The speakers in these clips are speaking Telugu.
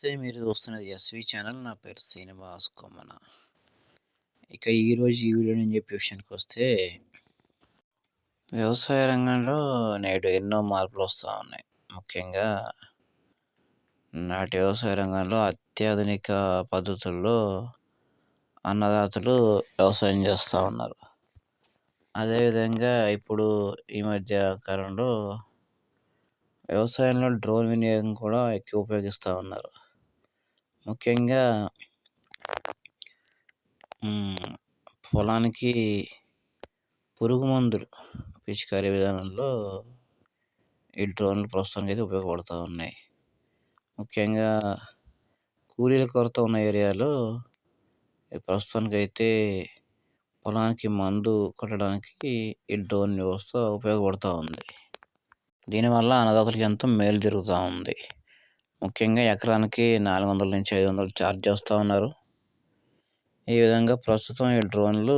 నమస్తే మీరు చూస్తున్నది ఎస్వి ఛానల్. నా పేరు శ్రీనివాస్ కొమ్మన. ఇక ఈరోజు ఈ వీడియో నేను చెప్పే విషయానికి వస్తే వ్యవసాయ రంగంలో నేడు ఎన్నో మార్పులు వస్తూ ఉన్నాయి. ముఖ్యంగా నాటి వ్యవసాయ రంగంలో అత్యాధునిక పద్ధతుల్లో అన్నదాతలు వ్యవసాయం చేస్తూ ఉన్నారు. అదేవిధంగా ఇప్పుడు ఈ మధ్య కాలంలో వ్యవసాయంలో డ్రోన్ వినియోగం కూడా ఎక్కువ ఉపయోగిస్తూ ఉన్నారు. ముఖ్యంగా పొలానికి పురుగు మందులు పిచికారీ విధానంలో ఈ డ్రోన్లు ప్రస్తుతానికి అయితే ఉపయోగపడుతూ ఉన్నాయి. ముఖ్యంగా కూలీల కొరత ఉన్న ఏరియాలో ప్రస్తుతానికి అయితే పొలానికి మందు కొట్టడానికి ఈ డ్రోన్ వ్యవస్థ ఉపయోగపడుతూ ఉంది. దీనివల్ల అన్నదాతలకు ఎంతో మేలు జరుగుతూ ఉంది. ముఖ్యంగా ఎకరానికి నాలుగు వందల నుంచి ఐదు వందలు ఛార్జ్ చేస్తూ ఉన్నారు. ఈ విధంగా ప్రస్తుతం ఈ డ్రోన్లు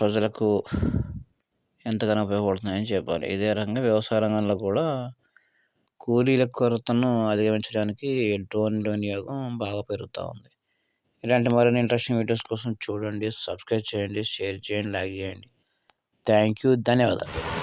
ప్రజలకు ఎంతగానో ఉపయోగపడుతున్నాయని చెప్పాలి. ఇదే రకంగా వ్యవసాయ రంగంలో కూడా కూలీల కొరతను అధిగమించడానికి డ్రోన్ వినియోగం బాగా పెరుగుతూ ఉంది. ఇలాంటి మరిన్ని ఇంట్రెస్టింగ్ వీడియోస్ కోసం చూడండి సబ్స్క్రైబ్ చేయండి షేర్ చేయండి లైక్ చేయండి. Thank you. ధన్యవాదాలు.